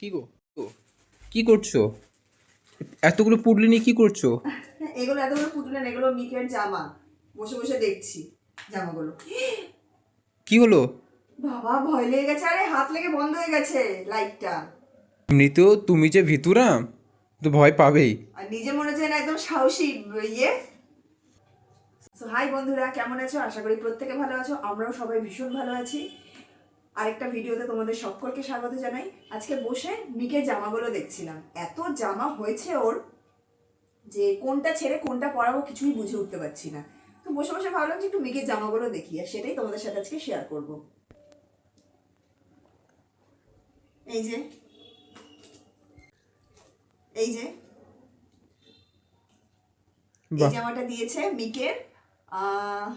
কি গো? কি করছ? এতগুলো পুডলি নিয়ে কি করছ? এগুলো এতগুলো পুতুলেন এগুলো মিকের জামা। বসে বসে দেখছি জামাগুলো। কি হলো? বাবা ভয় লেগে গেছে। আরে হাত লেগে বন্ধ হয়ে গেছে লাইটটা। এমনিতেও তুমি যে ভিতুরাম তো ভয় পাবেই। আর নিজে মনে হচ্ছে না একদম সাহসী ইয়ে। সো হাই বন্ধুরা কেমন আছো? আশা করি প্রত্যেকে ভালো আছো। আমরাও সবাই ভীষণ ভালো আছি। আরেকটা ভিডিওতে তোমাদের সকলকে স্বাগত জানাই। আজকে বসে মিকের জামাগুলো দেখছিলাম। এত জামা হয়েছে ওর যে কোনটা ছেড়ে কোনটা পরাবো কিছুই বুঝে উঠতে পারছি না। তো বসে বসে ভাবলাম যে একটু মিকের জামাগুলো দেখি আর সেটাই তোমাদের সাথে আজকে শেয়ার করব। এই যে এই যে এই জামাটা দিয়েছে মিকের আহ,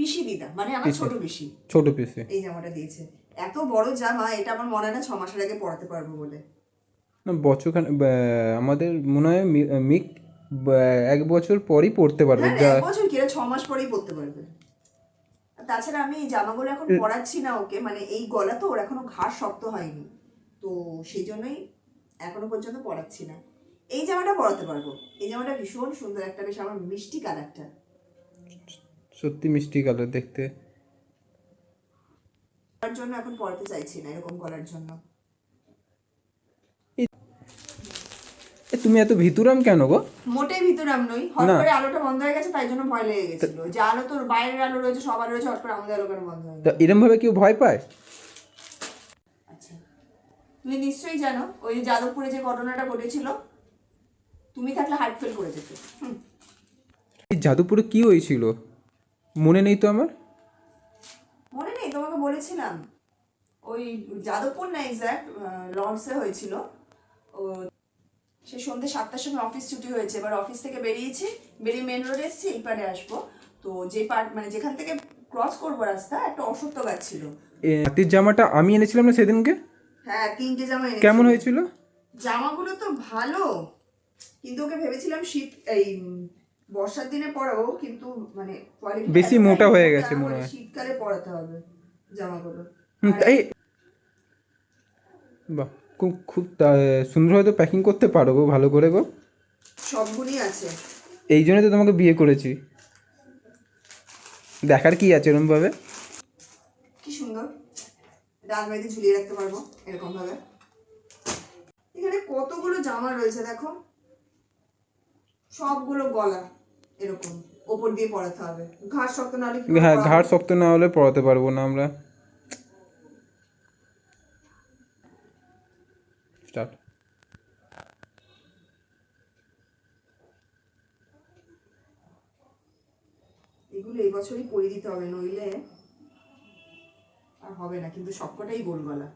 পিসি দিদা মানে আমার ছোট পিসি। ছোট পিসে। এই জামাটা দিয়েছে। এত বড় জামা এটা আমার মনে হয় না ছ মাসের আগে পরাতে পারব বলে। না বছরখান আমাদের মনে হয় মিক এক বছর পরই পড়তে পারবে হ্যাঁ এক বছর কি ছ মাস পরেই পরতে পারবে। তাছাড়া আমি এই জামাগুলো এখন পরাচ্ছি না ওকে মানে এই গলা তো ওর এখনও ঘাড় শক্ত হয়নি। তো সেই জন্যই এখনও পর্যন্ত পরাচ্ছি না। এই জামাটা পরাতে পারব। এই জামাটা ভীষণ সুন্দর একটা বেশ আমার মিষ্টি কালারটা সত্যি মিষ্টি কালার দেখতে। তার জন্য এখন পরাতে চাইছি না এরকম করার জন্য। এ তুমি এত ভিতুরাম কেন গো? মোটেই ভিতরে আমি নই না। করে আলোটা বন্ধ হয়ে গেছে তাই জন্য ভয় লেগে গেছিল। যে আলো তোর বাইরের আলো রয়েছে সব আলো রয়েছে হট করে আমাদের আলো কেন বন্ধ হয়ে তা এরম ভাবে কেউ ভয় পায়? আচ্ছা। তুমি নিশ্চয়ই জানো ওই যাদবপুরে যে ঘটনাটা ঘটেছিল তুমি থাকলে হার্ট ফেল করে যেতে। এই যাদবপুরে কি হয়েছিল? মনে নেই তো আমার? মনে নেই তোমাকে বলেছিলাম। ওই যাদবপুর না এক্স্যাক্ট লর্ডসে হয়েছিল। ও সে সন্ধ্যে সাতটার সময় অফিস ছুটি হয়েছে। এবার অফিস থেকে বেরিয়েছি বেরিয়ে মেন রোডে এসেছি এই পারে আসব। তো যে পার্ট মানে যেখান থেকে ক্রস করব রাস্তা একটা অসত্য গাছ ছিল। হাতির জামাটা আমি এনেছিলাম না সেদিনকে? হ্যাঁ তিনটে জামা এনেছি। কেমন হয়েছিল? জামাগুলো তো ভালো কিন্তু ওকে ভেবেছিলাম শীত এই বর্ষার দিনে পরাবো কিন্তু মানে বেশি মোটা হয়ে গেছে মনে হয়। শীতকালে পরাতে হবে জামাগুলো। তাই বাহ খুব খুব তা- সুন্দরভাবে তো প্যাকিং করতে পারো গো ভালো করে গো। সবগুলি আছে। এই জন্যই তো তোমাকে বিয়ে করেছি। দেখার কি আছে এরমভাবে? কি সুন্দর। আলমারিতে ঝুলিয়ে রাখতে পারব এরকম ভাবে এখানে কতগুলো জামা রয়েছে দেখো? সবগুলো গলা। এরকম ওপর দিয়ে পরাতে হবে। ঘাড় শক্ত নাহলে কি করে হ্যাঁ? ঘাড় শক্ত না হলে পড়াতে পারব না আমরা। স্টার্ট এগুলো এই বছরই পরিয়ে দিতে হবে নইলে আর হবে না কিন্তু সবকটাই গোল গলা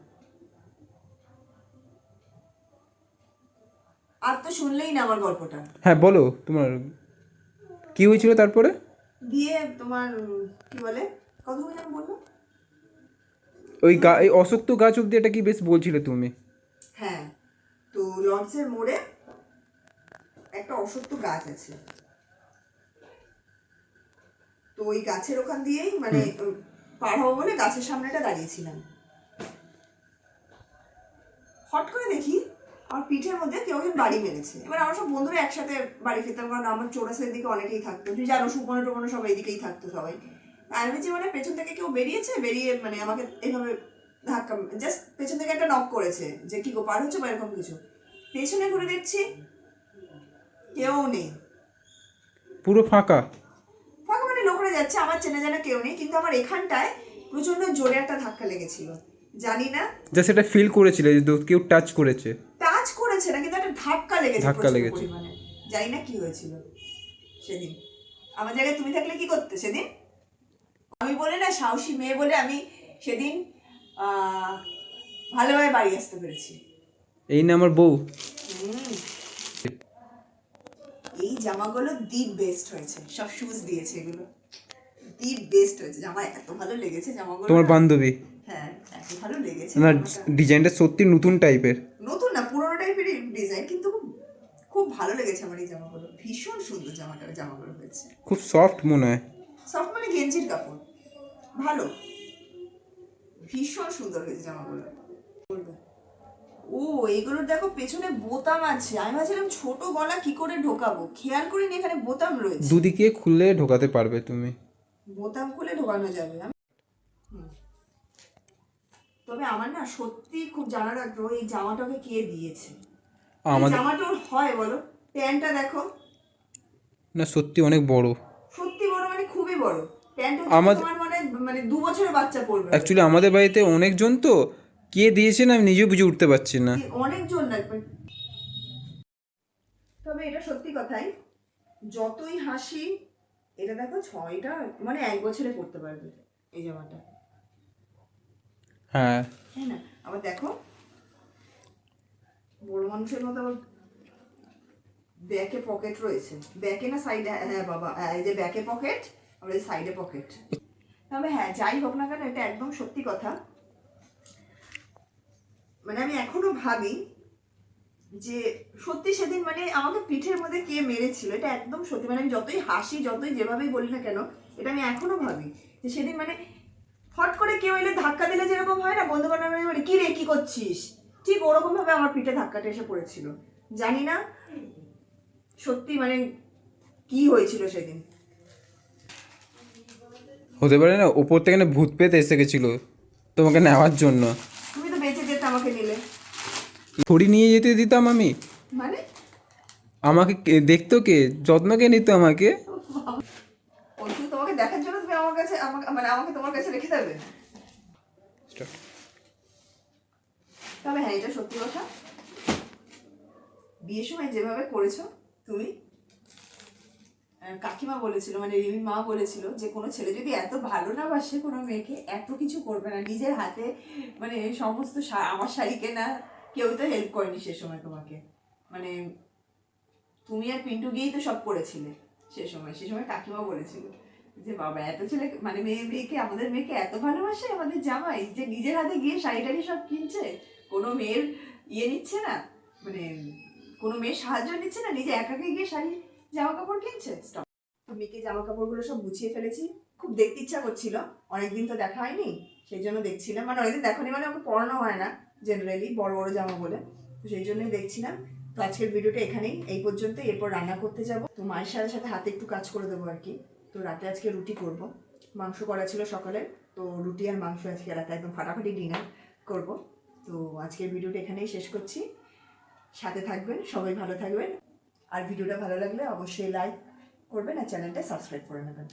আর তো শুনলেই না আমার গল্পটা। হ্যাঁ বলো তোমার কি হয়েছিল তারপরে? দিয়ে তোমার কি বলে? কত যেন বলল ওই গা এই অশক্ত গাছ অব্দি এটা কি বেশ বলছিলে তুমি? হ্যাঁ তো লঞ্চের মোড়ে একটা অসত্য গাছ আছে। তো ওই গাছের ওখান দিয়েই মানে পার হব বলে গাছের সামনেটা দাঁড়িয়েছিলাম। হট করে দেখি। আমার পিঠের মধ্যে কেউ একজন বাড়ি মেরেছে এবার আমরা সব বন্ধুরা একসাথে বাড়ি ফিরতাম কারণ আমার চৌরাস্তার দিকে অনেকেই থাকতো। তুই জানো সুপনে টুপনে সব এইদিকেই থাকতো সবাই। আমি ভেবেছি মানে পেছন থেকে কেউ বেরিয়েছে? বেরিয়ে মানে আমাকে এইভাবে ধাক্কা জাস্ট পেছন থেকে একটা নক করেছে যে কি গো পার হচ্ছে বা এরকম কিছু? পেছনে ঘুরে দেখছি কেউ নেই। পুরো ফাঁকা। ফাঁকা মানে লোকরা যাচ্ছে আমার চেনা জানা কেউ নেই কিন্তু আমার এখানটায় প্রচণ্ড জোরে একটা ধাক্কা লেগেছিল। জানি না। যা সেটা ফিল করেছিলে যে কেউ টাচ করেছে। ধাক্কা লেগেছে ধাক্কা লেগেছে। জানি না কি হয়েছিল সেদিন। আমার জায়গায় তুমি থাকলে কি করতে সেদিন? আমি বলে না সাহসী মেয়ে বলে আমি সেদিন ভালোভাবে বাড়ি আসতে পেরেছি। এই না আমার বউ। এই জামাগুলো দি বেস্ট হয়েছে সব শুজ দিয়েছে এগুলো। দি বেস্ট হয়েছে। জামা এত ভালো লেগেছে জামাগুলো তোমার বান্ধবী? হ্যাঁ এত ভালো লেগেছে না ডিজাইনটা সত্যি নতুন টাইপের নতুন না পুরোনো টাইপের ডিজাইন কিন্তু খুব খুব ভালো লেগেছে আমার এই জামাগুলো। ভীষণ সুন্দর জামাটা জামাগুলো হয়েছে। খুব সফট মনে হয়। সফট মানে গেঞ্জির কাপড়। ভালো। ভীষণ সুন্দর হয়েছে জামাগুলো। ও এইগুলোর দেখো পেছনে বোতাম আছে। আমি ভাবছিলাম ছোট গলা কি করে ঢোকাবো? খেয়াল করিনি এখানে বোতাম রয়েছে। দুদিকে খুলে ঢোকাতে পারবে তুমি। বোতাম খুলে ঢোকানো যাবে। তবে আমার না সত্যি খুব জানার আগ্রহ এই জামাটাকে কে দিয়েছে। আমাদের জামাটা হয় বলো? প্যান্টটা দেখো। না সত্যি অনেক বড়। সত্যি বড় মানে খুবই বড়। আমাদের- মানে মানে দু বছরের বাচ্চা অ্যাকচুয়ালি আমাদের বাড়িতে অনেকজন তো কে দিয়েছেন আমি নিজেও বুঝে উঠতে পারছি না। অনেকজন লাগবে। তবে এটা সত্যি কথাই যতই হাসি এটা দেখো ছয়টা মানে এক বছরে পড়তে পারবে এই জামাটা। হ্যাঁ। তাই না আবার দেখো বড় মানুষের মতো আবার ব্যাকে পকেট রয়েছে। ব্যাকে না সাইডে হ্যাঁ বাবা হ্যাঁ, এই যে ব্যাকে পকেট আবার এই সাইডে পকেট তবে হ্যাঁ যাই হোক না কেন এটা একদম সত্যি কথা। মানে আমি এখনও ভাবি যে সত্যি সেদিন মানে আমাকে পিঠের মধ্যে কে মেরেছিল এটা একদম সত্যি। মানে আমি যতই হাসি যতই যেভাবেই বলি না কেন এটা আমি এখনও ভাবি যে সেদিন মানে হট করে কেউ এলে ধাক্কা দিলে যেরকম হয় না বন্ধু বান্ধব কি রে কি করছিস? ঠিক ওরকম ভাবে আমার পিঠে ধাক্কাটা এসে পড়েছিল। জানি না সত্যি মানে কি হয়েছিল সেদিন। হতে পারে না ওপর থেকে না ভূত পেতে এসে গেছিল তোমাকে নেওয়ার জন্য। তুমি তো বেঁচে যেতে আমাকে নিলে। ছড়ি নিয়ে যেতে দিতাম আমি। মানে? আমাকে কে- দেখতো কে? যত্ন কে নিত আমাকে? তোমাকে দেখার জন্য তুমি আমার কাছে আমাকে মানে আমাকে তোমার কাছে রেখে দেবে। তবে হ্যাঁ এটা সত্যি কথা। বিয়ের সময় যেভাবে করেছ তুমি কাকিমা বলেছিল মানে রিমি মা বলেছিল যে কোনো ছেলে যদি এত ভালো না বাসে কোনো মেয়েকে, এত কিছু করবে না। নিজের হাতে মানে সমস্ত আমার শাড়ি কেনা, কেউ তো হেল্প করেনি সে সময় তোমাকে। মানে তুমি আর পিন্টু গিয়েই তো সব করেছিলে সে সময়। সে সময় কাকিমা বলেছিল যে, বাবা, এত ছেলে মানে মেয়ে, মেয়েকে, আমাদের মেয়েকে এত ভালোবাসে, আমাদের জামাই যে নিজের হাতে গিয়ে শাড়ি টাড়ি সব কিনছে? কোনো মেয়ের ইয়ে নিচ্ছে না মানে কোনো মেয়ের সাহায্য নিচ্ছে না, নিজে একাকে গিয়ে শাড়ি জামা কাপড় কিনছে স্টপ মেয়েকে জামা কাপড়গুলো সব গুছিয়ে ফেলেছি। খুব দেখতে ইচ্ছা করছিল, অনেকদিন তো দেখা হয়নি, সেই জন্য দেখছিলাম। মানে অনেকদিন দেখনি মানে ওকে পড়ানো হয় না জেনারেলি বড় বড় জামা বলে। তো সেই জন্যই দেখছিলাম। তো আজকের ভিডিওটা এখানেই, এই পর্যন্ত এরপর রান্না করতে যাব। তো মায়ের সাথে সাথে হাতে একটু কাজ করে দেবো আর কি। তো রাতে আজকে রুটি করব। মাংস করা ছিল সকালে, তো রুটি আর মাংস আজকে রাতে একদম ফাটাফাটি ডিনার করব। তো আজকের ভিডিওটা এখানেই শেষ করছি। সাথে থাকবেন, সবাই ভালো থাকবেন। আর ভিডিওটা ভালো লাগলে অবশ্যই লাইক করবেন আর চ্যানেলটা সাবস্ক্রাইব করে নেবেন।